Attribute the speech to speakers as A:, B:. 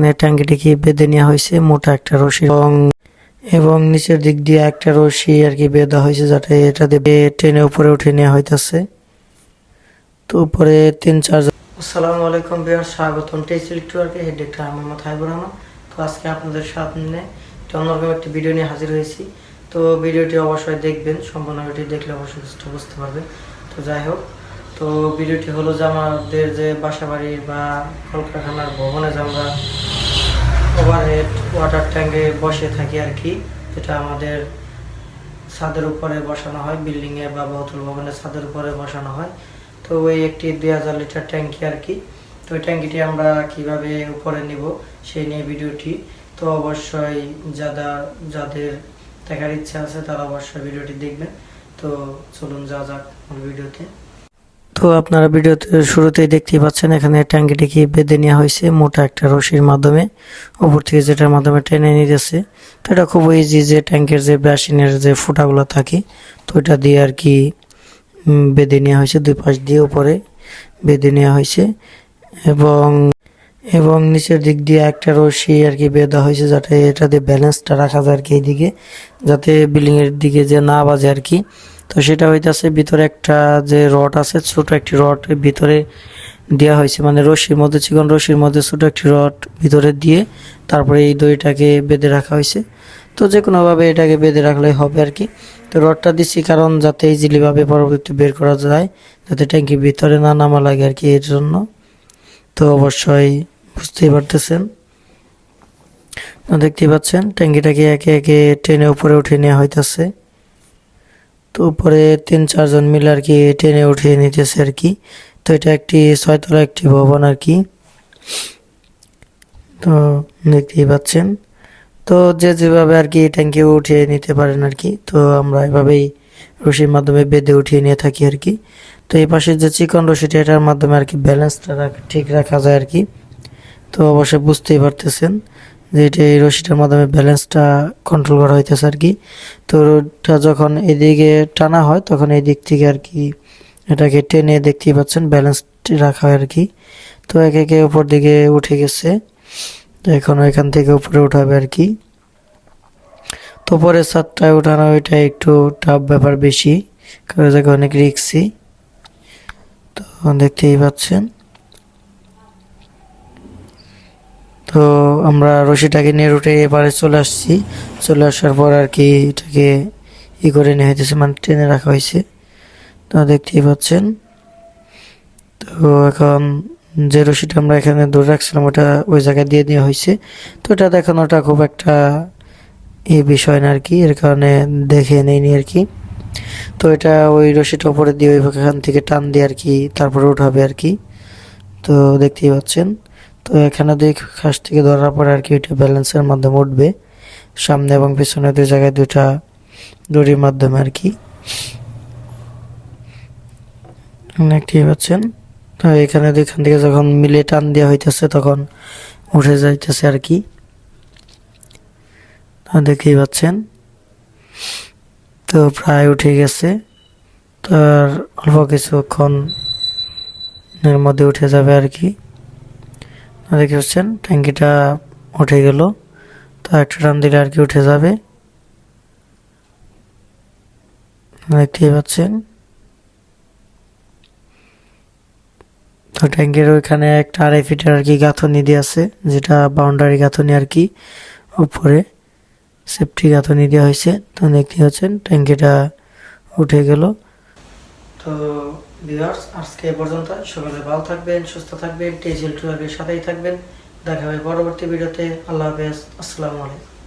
A: এখানে ট্যাঙ্কিটিকে বেঁধে নেওয়া হয়েছে? মোটা একটা রশি এবং এবং নিচের দিক দিয়ে একটা রশি আর কি বেঁধা হয়েছে যাতে এটা দিয়ে টেনে উপরে উঠে নেওয়া হইতাছে। তো উপরে তিন, চার আসসালামু আলাইকুম বিয়ার স্বাগতম টেস্ট ইলেকট্রিক হেড ডাক্তার মোহাম্মদ হাইবুর রহমান। তো আজকে আপনাদের সামনে অন্যরকম একটি ভিডিও নিয়ে হাজির হয়েছি। তো ভিডিওটি অবশ্যই দেখবেন, সম্পূর্ণ ভিডিও দেখলে অবশ্যই বুঝতে পারবেন। তো যাই হোক, তো ভিডিওটি হলো যে আমাদের যে বাসা বাড়ির বা কলকারখানার ভবনে যে আমরা ওভারহেড ওয়াটার ট্যাঙ্কে বসে থাকি আর কি, যেটা আমাদের ছাদের উপরে বসানো হয় বিল্ডিংয়ে বা বহুতল ভবনের ছাদের উপরে বসানো হয়। তো ওই একটি দুই হাজার লিটার ট্যাঙ্কি আর কি। তো ওই ট্যাঙ্কিটি আমরা কীভাবে উপরে নিব সেই নিয়ে ভিডিওটি। তো অবশ্যই যারা যাদের দেখার ইচ্ছা আছে তারা অবশ্যই ভিডিওটি দেখবেন। তো চলুন যা যাক ভিডিওতে। তো আপনারা ভিডিওতে শুরুতেই দেখতেই পাচ্ছেন, এখানে ট্যাঙ্কিটিকে বেঁধে নেওয়া হয়েছে, মোটা একটা রশির মাধ্যমে। উপর থেকে যেটার মাধ্যমে টেনে নিতেছে, তো এটা খুব ইজি যে ট্যাঙ্কের যে ব্রাশিনের যে ফুটাগুলো থাকে, তো এটা দিয়ে আর কি বেঁধে নেওয়া হয়েছে, দুই পাশ দিয়ে উপরে বেঁধে নেওয়া হয়েছে। এবং এবং নিচের দিক দিয়ে একটা রশি আর কি বেঁধা হয়েছে যাতে এটা দিয়ে ব্যালেন্সটা রাখা যায় আর কি এইদিকে, যাতে বিল্ডিং এর দিকে যে না বাজে আর কি। তো সেটা হইতাছে ভিতরে একটা যে রড আছে, ছোট একটি রড ভিতরে দেওয়া হয়েছে। মানে রশির মধ্যে, চিকন রশির মধ্যে ছোট একটি রড ভিতরে দিয়ে তারপরে এই দড়িটাকে বেঁধে রাখা হয়েছে। তো যে কোনোভাবে এটাকে বেঁধে রাখলে হবে আর কি। তো রডটা দিচ্ছি কারণ যাতে ইজিলি ভাবে পরবর্তী বের করা যায়, যাতে ট্যাঙ্কির ভিতরে না নামা লাগে আর কি এর জন্য। তো অবশ্যই বুঝতেই পারতেছেন? দেখতেই পাচ্ছেন, ট্যাঙ্কিটাকে একে একে টেনে উপরে উঠে নেওয়া হইতেছে। তো উপরে তিন, চারজন মিলে আর কি টেনে উঠিয়ে নিতেছে আর কি। তো এটা একটি ছয়তলা একটি ভবন আর কি। তো দেখতেই পাচ্ছেন। তো যে যেভাবে আর কি ট্যাঙ্কি উঠিয়ে নিতে পারেন আর কি, তো আমরা এভাবেই রশির মাধ্যমে বেঁধে উঠিয়ে নিয়ে থাকি আর কি। তো এই পাশে যে চিকন রশিটা, এটার মাধ্যমে আর কি ব্যালেন্সটা ঠিক রাখা যায় আর কি। তো অবশ্যই বুঝতেই পারতেছেন যে এটা এই রশিটার মাধ্যমে ব্যালেন্সটা কন্ট্রোল করা হইতেছে আর কি। তো ওটা যখন এদিকে টানা হয়, তখন এই দিক থেকে আর কি এটাকে টেনে দেখতেই পাচ্ছেন ব্যালেন্স রাখা হয় আর কি। তো একে একে উপর দিকে উঠে গেছে। তো এখন এখান থেকে উপরে উঠাবে আর কি। তো পরে সাতটায় উঠানো ওইটা একটু টাফ ব্যাপার বেশি, কারণ অনেক রিক্সি তো দেখতেই পাচ্ছেন। তো আমরা রশিটাকে নিয়ে রুটে এবারে চলে আসছি। চলে আসার পর আর কি এটাকে ই করে নিয়ে হইতেছে মানে টেনে রাখা হয়েছে তো দেখতেই পাচ্ছেন। তো এখন যে রশিটা আমরা এখানে ধরে রাখছিলাম, ওটা ওই জায়গায় দিয়ে দেওয়া হয়েছে তো এটা দেখানোটা খুব একটা এই বিষয় না আর কি, এর কারণে দেখে নেইনি আর কি। তো এটা ওই রশিটা উপরে দিয়ে ওই এখান থেকে টান দিয়ে আর কি তারপরে উঠাবে আর কি। তো দেখতেই পাচ্ছেন। তো এখানে দুই খাস থেকে ধরার পরে আর কি ওইটা ব্যালেন্সের মাধ্যমে উঠবে। সামনে এবং পিছনে দুই জায়গায় দুটা দড়ির মাধ্যমে আর কি। দেখতেই পাচ্ছেন? তো এখানে দুইখান থেকে যখন মিলে টান দেওয়া হইতেছে তখন উঠে যাইতেছে আর কি। তো দেখতেই পাচ্ছেন? তো প্রায় উঠে গেছে। তো আর অল্প কিছুক্ষণ এর মধ্যে উঠে যাবে আর কি। দেখতে পাচ্ছেন, ট্যাঙ্কিটা উঠে গেল। তো একটা টান দিলে আর কি উঠে যাবে? দেখতেই পাচ্ছেন। তো ট্যাঙ্কের ওইখানে একটা আড়াই ফিটের আর কি গাঁথনি দিয়ে আছে, যেটা বাউন্ডারি গাঁথনি আর কি উপরে। সেফটি গাঁথনি দেওয়া হয়েছে। তো দেখতে পাচ্ছেন, ট্যাঙ্কিটা উঠে গেল। তো ভিউয়ার্স, আজকে পর্যন্ত। সকালে ভালো থাকবেন, সুস্থ থাকবেন, টেজিল টুয়ার্বের সাথেই থাকবেন। দেখা হবে পরবর্তী ভিডিওতে। আল্লাহ হাফেজ। আসসালামু আলাইকুম।